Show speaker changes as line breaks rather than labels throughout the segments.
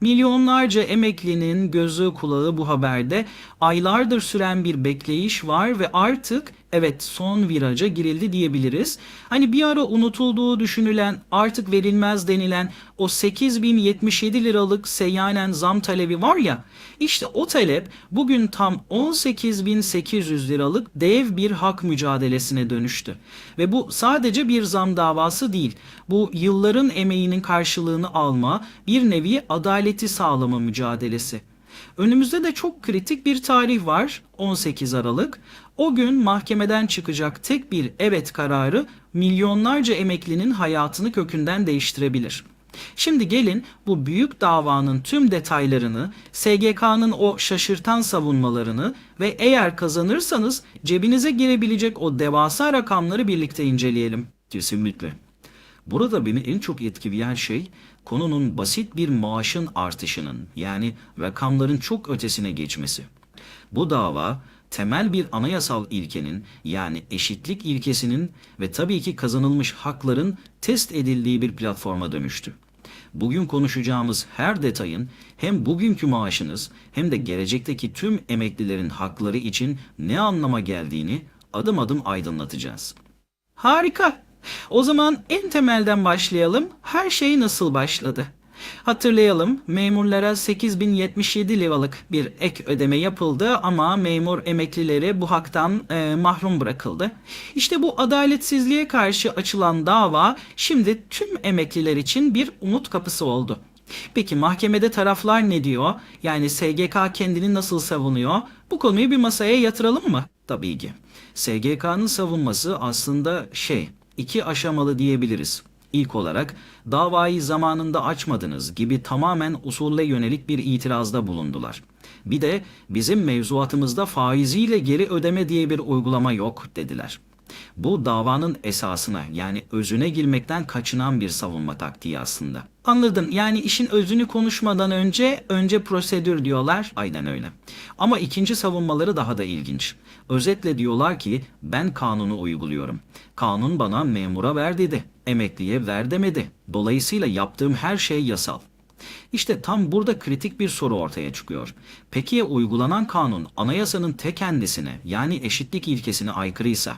Milyonlarca emeklinin gözü kulağı bu haberde. Aylardır süren bir bekleyiş var ve artık evet son viraja girildi diyebiliriz. Hani bir ara unutulduğu düşünülen artık verilmez denilen o 8077 liralık seyyanen zam talebi var ya işte o talep bugün tam 18800 liralık dev bir hak mücadelesine dönüştü. Ve bu sadece bir zam davası değil. Bu yılların emeğinin karşılığını alma, bir nevi adaleti sağlama mücadelesi. Önümüzde de çok kritik bir tarih var 18 Aralık. O gün mahkemeden çıkacak tek bir evet kararı milyonlarca emeklinin hayatını kökünden değiştirebilir. Şimdi gelin bu büyük davanın tüm detaylarını, SGK'nın o şaşırtan savunmalarını ve eğer kazanırsanız cebinize girebilecek o devasa rakamları birlikte inceleyelim.
Kesinlikle. Burada beni en çok etkileyen şey konunun basit bir maaşın artışının yani rakamların çok ötesine geçmesi. Bu dava temel bir anayasal ilkenin yani eşitlik ilkesinin ve tabii ki kazanılmış hakların test edildiği bir platforma dönüştü. Bugün konuşacağımız her detayın hem bugünkü maaşınız hem de gelecekteki tüm emeklilerin hakları için ne anlama geldiğini adım adım aydınlatacağız.
Harika. O zaman en temelden başlayalım. Her şey nasıl başladı? Hatırlayalım memurlara 8077 liralık bir ek ödeme yapıldı ama memur emeklileri bu haktan e, mahrum bırakıldı. İşte bu adaletsizliğe karşı açılan dava şimdi tüm emekliler için bir umut kapısı oldu. Peki mahkemede taraflar ne diyor? Yani SGK kendini nasıl savunuyor? Bu konuyu bir masaya yatıralım mı?
Tabii ki. SGK'nın savunması aslında şey, iki aşamalı diyebiliriz. İlk olarak davayı zamanında açmadınız gibi tamamen usulle yönelik bir itirazda bulundular. Bir de bizim mevzuatımızda faiziyle geri ödeme diye bir uygulama yok dediler. Bu davanın esasına yani özüne girmekten kaçınan bir savunma taktiği aslında.
Anladın. Yani işin özünü konuşmadan önce önce prosedür diyorlar.
Aynen öyle. Ama ikinci savunmaları daha da ilginç. Özetle diyorlar ki ben kanunu uyguluyorum. Kanun bana memura ver dedi. Emekliye ver demedi. Dolayısıyla yaptığım her şey yasal. İşte tam burada kritik bir soru ortaya çıkıyor. Peki ya uygulanan kanun anayasanın te kendisine yani eşitlik ilkesine aykırıysa?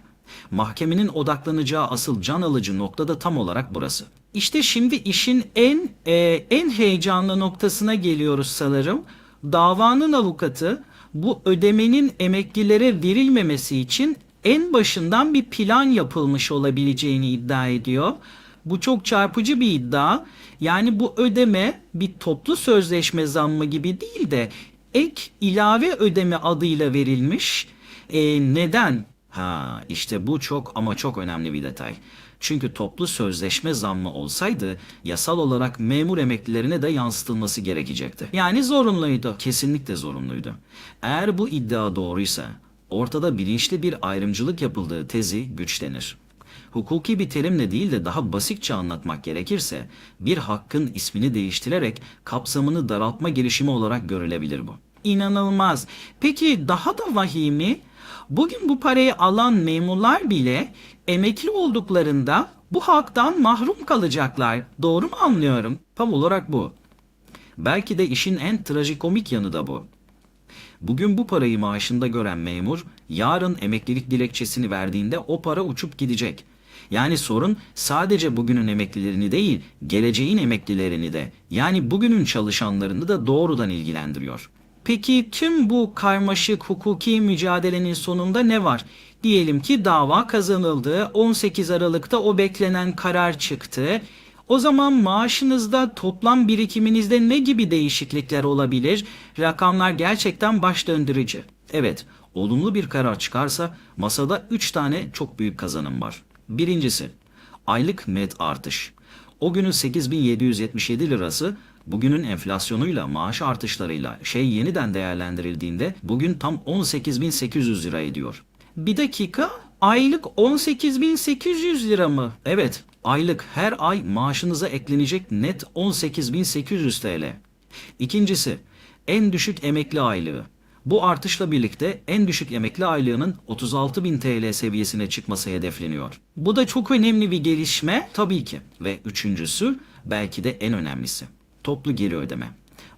Mahkemenin odaklanacağı asıl can alıcı nokta da tam olarak burası.
İşte şimdi işin en e, en heyecanlı noktasına geliyoruz sanırım. Davanın avukatı bu ödemenin emeklilere verilmemesi için en başından bir plan yapılmış olabileceğini iddia ediyor. Bu çok çarpıcı bir iddia. Yani bu ödeme bir toplu sözleşme zammı gibi değil de ek ilave ödeme adıyla verilmiş. E, neden?
Ha işte bu çok ama çok önemli bir detay. Çünkü toplu sözleşme zammı olsaydı yasal olarak memur emeklilerine de yansıtılması gerekecekti.
Yani zorunluydu.
Kesinlikle zorunluydu. Eğer bu iddia doğruysa ortada bilinçli bir ayrımcılık yapıldığı tezi güçlenir. Hukuki bir terimle değil de daha basitçe anlatmak gerekirse bir hakkın ismini değiştirerek kapsamını daraltma girişimi olarak görülebilir bu.
İnanılmaz. Peki daha da vahimi bugün bu parayı alan memurlar bile emekli olduklarında bu haktan mahrum kalacaklar. Doğru mu anlıyorum?
Tam olarak bu. Belki de işin en trajikomik yanı da bu. Bugün bu parayı maaşında gören memur yarın emeklilik dilekçesini verdiğinde o para uçup gidecek. Yani sorun sadece bugünün emeklilerini değil, geleceğin emeklilerini de yani bugünün çalışanlarını da doğrudan ilgilendiriyor.
Peki tüm bu karmaşık hukuki mücadelenin sonunda ne var? Diyelim ki dava kazanıldı. 18 Aralık'ta o beklenen karar çıktı. O zaman maaşınızda toplam birikiminizde ne gibi değişiklikler olabilir? Rakamlar gerçekten baş döndürücü.
Evet, olumlu bir karar çıkarsa masada 3 tane çok büyük kazanım var. Birincisi, aylık net artış. O günün 8777 lirası bugünün enflasyonuyla, maaş artışlarıyla şey yeniden değerlendirildiğinde bugün tam 18800 lira ediyor.
Bir dakika aylık 18.800 lira mı?
Evet, aylık her ay maaşınıza eklenecek net 18.800 TL. İkincisi, en düşük emekli aylığı. Bu artışla birlikte en düşük emekli aylığının 36.000 TL seviyesine çıkması hedefleniyor.
Bu da çok önemli bir gelişme.
Tabii ki. Ve üçüncüsü belki de en önemlisi. Toplu geri ödeme.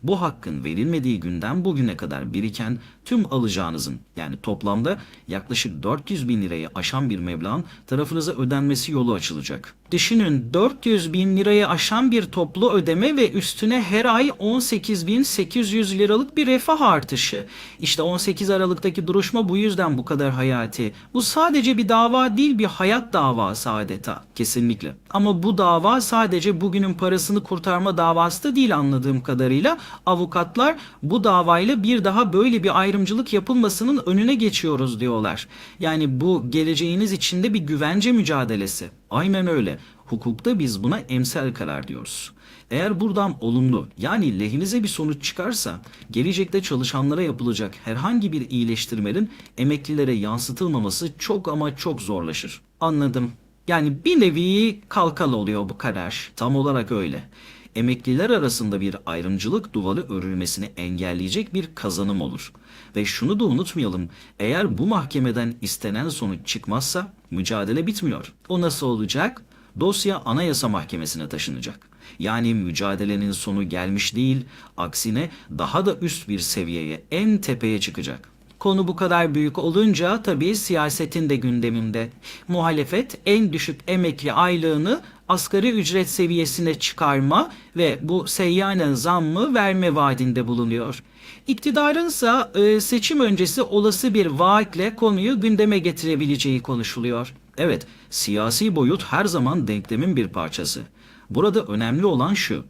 Bu hakkın verilmediği günden bugüne kadar biriken tüm alacağınızın yani toplamda yaklaşık 400 bin lirayı aşan bir meblağın tarafınıza ödenmesi yolu açılacak.
Düşünün 400 bin lirayı aşan bir toplu ödeme ve üstüne her ay 18.800 liralık bir refah artışı. İşte 18 Aralık'taki duruşma bu yüzden bu kadar hayati. Bu sadece bir dava değil bir hayat davası adeta.
Kesinlikle.
Ama bu dava sadece bugünün parasını kurtarma davası da değil anladığım kadarıyla. Avukatlar bu davayla bir daha böyle bir ayrımcılık yapılmasının önüne geçiyoruz diyorlar. Yani bu geleceğiniz içinde bir güvence mücadelesi.
Aynen öyle. Hukukta biz buna emsal karar diyoruz. Eğer buradan olumlu yani lehinize bir sonuç çıkarsa gelecekte çalışanlara yapılacak herhangi bir iyileştirmenin emeklilere yansıtılmaması çok ama çok zorlaşır.
Anladım. Yani bir nevi kalkal oluyor bu karar.
Tam olarak öyle. Emekliler arasında bir ayrımcılık duvarı örülmesini engelleyecek bir kazanım olur. Ve şunu da unutmayalım, eğer bu mahkemeden istenen sonuç çıkmazsa mücadele bitmiyor.
O nasıl olacak?
Dosya Anayasa Mahkemesi'ne taşınacak. Yani mücadelenin sonu gelmiş değil, aksine daha da üst bir seviyeye, en tepeye çıkacak.
Konu bu kadar büyük olunca tabii siyasetin de gündeminde. Muhalefet en düşük emekli aylığını asgari ücret seviyesine çıkarma ve bu seyyanen zammı verme vaadinde bulunuyor. İktidarınsa e, seçim öncesi olası bir vaatle konuyu gündeme getirebileceği konuşuluyor.
Evet, siyasi boyut her zaman denklemin bir parçası. Burada önemli olan şu,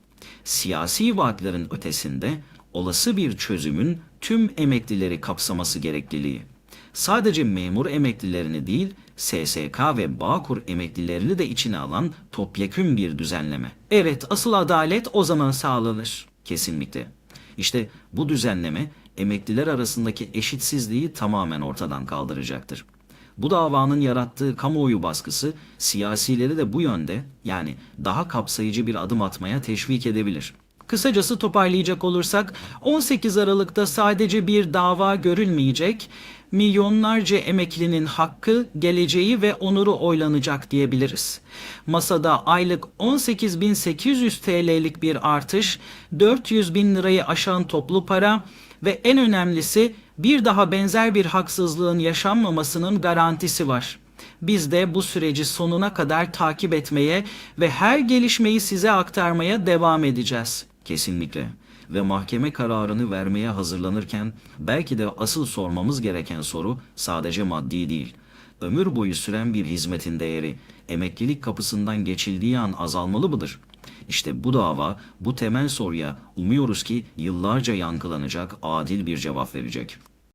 siyasi vaatlerin ötesinde olası bir çözümün tüm emeklileri kapsaması gerekliliği. Sadece memur emeklilerini değil, SSK ve Bağkur emeklilerini de içine alan topyekün bir düzenleme.
Evet, asıl adalet o zaman sağlanır.
Kesinlikle. İşte bu düzenleme emekliler arasındaki eşitsizliği tamamen ortadan kaldıracaktır. Bu davanın yarattığı kamuoyu baskısı siyasileri de bu yönde yani daha kapsayıcı bir adım atmaya teşvik edebilir.
Kısacası toparlayacak olursak 18 Aralık'ta sadece bir dava görülmeyecek, milyonlarca emeklinin hakkı, geleceği ve onuru oylanacak diyebiliriz. Masada aylık 18.800 TL'lik bir artış, 400 bin lirayı aşan toplu para ve en önemlisi bir daha benzer bir haksızlığın yaşanmamasının garantisi var. Biz de bu süreci sonuna kadar takip etmeye ve her gelişmeyi size aktarmaya devam edeceğiz.
Kesinlikle. Ve mahkeme kararını vermeye hazırlanırken belki de asıl sormamız gereken soru sadece maddi değil. Ömür boyu süren bir hizmetin değeri emeklilik kapısından geçildiği an azalmalı mıdır? İşte bu dava bu temel soruya umuyoruz ki yıllarca yankılanacak adil bir cevap verecek.